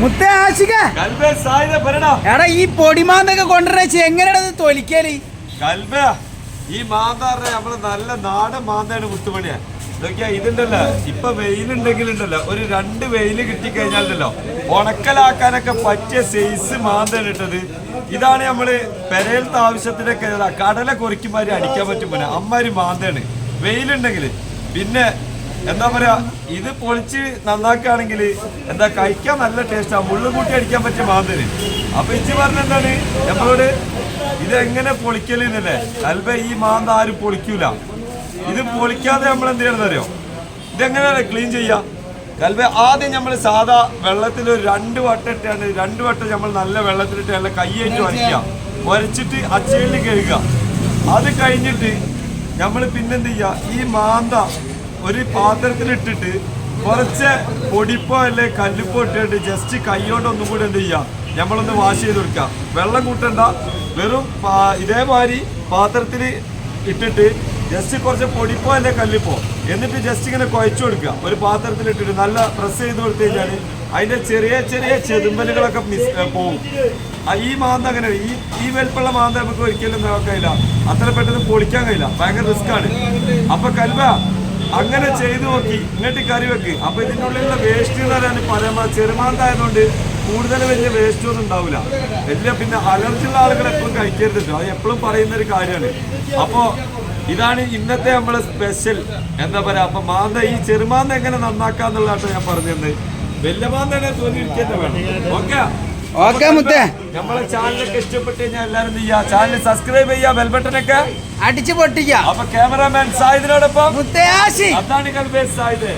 മുത്തേ ആശിക. എടാ ഈ പൊടിമാന്തൊക്കെ കൊണ്ടുവരച്ച് എങ്ങനെയാണത് തൊലിക്കൽ? കൽബേ ഈ മാന്താറിനെ നമ്മൾ നല്ല നാടൻ മാന്തയാണ് മുത്തുമണിയാ നോക്കിയാ ഇതുണ്ടല്ലോ. ഇപ്പൊ വെയിലുണ്ടെങ്കിലുണ്ടല്ലോ. ഒരു രണ്ട് വെയിൽ കിട്ടിക്കഴിഞ്ഞാലുണ്ടല്ലോ. ഉണക്കലാക്കാനൊക്കെ പറ്റിയ സൈസ് മാന്തയാണ് ഇട്ടത്. ഇതാണ് നമ്മൾ പെരയിലത്തെ ആവശ്യത്തിനൊക്കെ കടല കൊറിക്കുമാരി അടിക്കാൻ പറ്റും പോലെ അമ്മാരി മാന്തയാണ് വെയിലുണ്ടെങ്കിൽ പിന്നെ എന്താ പറയാ ഇത് പൊളിച്ച് നന്നാക്കുകയാണെങ്കിൽ എന്താ കഴിക്കാൻ നല്ല ടേസ്റ്റാ മുള്ളു കൂട്ടി അടിക്കാൻ പറ്റിയ മാതിരി. അപ്പൊ ഇച്ചി പറഞ്ഞ എന്താണ്? നമ്മളോട് ഇത് എങ്ങനെ പൊളിക്കൽ എന്നല്ലേ അൽബ ഈ മാന്ത ആരും പൊളിക്കൂല. ഇത് പൊളിക്കാതെ നമ്മൾ എന്ത് ചെയ്യണമെന്നറിയോ ഇതെങ്ങനെയാണ് ക്ലീൻ ചെയ്യാ? കൽവ ആദ്യം നമ്മൾ സാധാ വെള്ളത്തിൽ ഒരു രണ്ട് വട്ടം ഇട്ടാണ് രണ്ട് വട്ടം നമ്മൾ നല്ല വെള്ളത്തിലിട്ട് നല്ല കൈയേറ്റ് വരയ്ക്കുക. വരച്ചിട്ട് അച്ചയിൽ കഴുകുക അത് കഴിഞ്ഞിട്ട് നമ്മൾ പിന്നെന്ത് ചെയ്യുക? ഈ മാന്ത ഒരു പാത്രത്തിലിട്ടിട്ട് കുറച്ച് പൊടിപ്പോ അല്ലെ കല്ലുപ്പോ ഇട്ടിട്ട് ജസ്റ്റ് കൈയോണ്ട് ഒന്നും കൂടി എന്ത് ചെയ്യുക നമ്മളൊന്ന് വാഷ് ചെയ്ത് കൊടുക്കുക വെള്ളം കൂട്ടണ്ട. വെറും ഇതേമാതിരി പാത്രത്തിൽ ഇട്ടിട്ട് ജസ്റ്റ് കുറച്ച് പൊടിപ്പോ അല്ലെ കല്ലിപ്പോ എന്നിട്ട് ജസ്റ്റ് ഇങ്ങനെ കുഴച്ചു കൊടുക്കുക ഒരു പാത്രത്തിൽ ഇട്ടിട്ട് നല്ല പ്രസ് ചെയ്ത് കൊടുത്തു കഴിഞ്ഞാൽ അതിന്റെ ചെറിയ ചെറിയ ചെതുമ്പലുകളൊക്കെ മിസ് പോവും. ഈ മാന്ത അങ്ങനെ ഈ ഈ വലിപ്പുള്ള മാന്ത നമുക്ക് ഒരിക്കലും നോക്കാൻ കഴിയില്ല. അത്ര പെട്ടെന്ന് പൊളിക്കാൻ കഴിയില്ല. ഭയങ്കര റിസ്ക് ആണ്. അപ്പൊ കൽവ അങ്ങനെ ചെയ്തു നോക്കി. ഇങ്ങോട്ട് കറി വെക്ക്. അപ്പൊ ഇതിനുള്ളിലുള്ള വേസ്റ്റ് എന്ന് പറയാൻ പരമ ചെറുമാന്തായതുകൊണ്ട് കൂടുതൽ വലിയ വേസ്റ്റ് ഒന്നും ഉണ്ടാവില്ല വലിയ പിന്നെ അലർജി ഉള്ള ആളുകൾ എപ്പോഴും കഴിക്കരുത് അത് എപ്പോഴും പറയുന്ന ഒരു കാര്യമാണ്. അപ്പോ ഇതാണ് ഇന്നത്തെ നമ്മളെ സ്പെഷ്യൽ എന്താ പറയാ അപ്പൊ മാന്ത ഈ ചെറുമാന്ത എങ്ങനെ നന്നാക്കാന്നുള്ളതാണ് ഞാൻ പറഞ്ഞത് വലിയ മാന്തനെ തോന്നിയിരിക്കുന്നത് വേണം ഓക്കെ? ഓക്കെ മുത്തേ. നമ്മളെ ചാനലൊക്കെ ഇഷ്ടപ്പെട്ട് കഴിഞ്ഞാൽ എല്ലാവരും എന്ത് ചെയ്യാ? ചാനൽ സബ്സ്ക്രൈബ് ചെയ്യാ ബെൽബട്ടനൊക്കെ അടിച്ചു പൊട്ടിക്കാം. അപ്പൊ ക്യാമറാമാൻ സായിദിനോടൊപ്പം മുത്തേ ആശി. അതാണ് കൽബേ സായിദ്.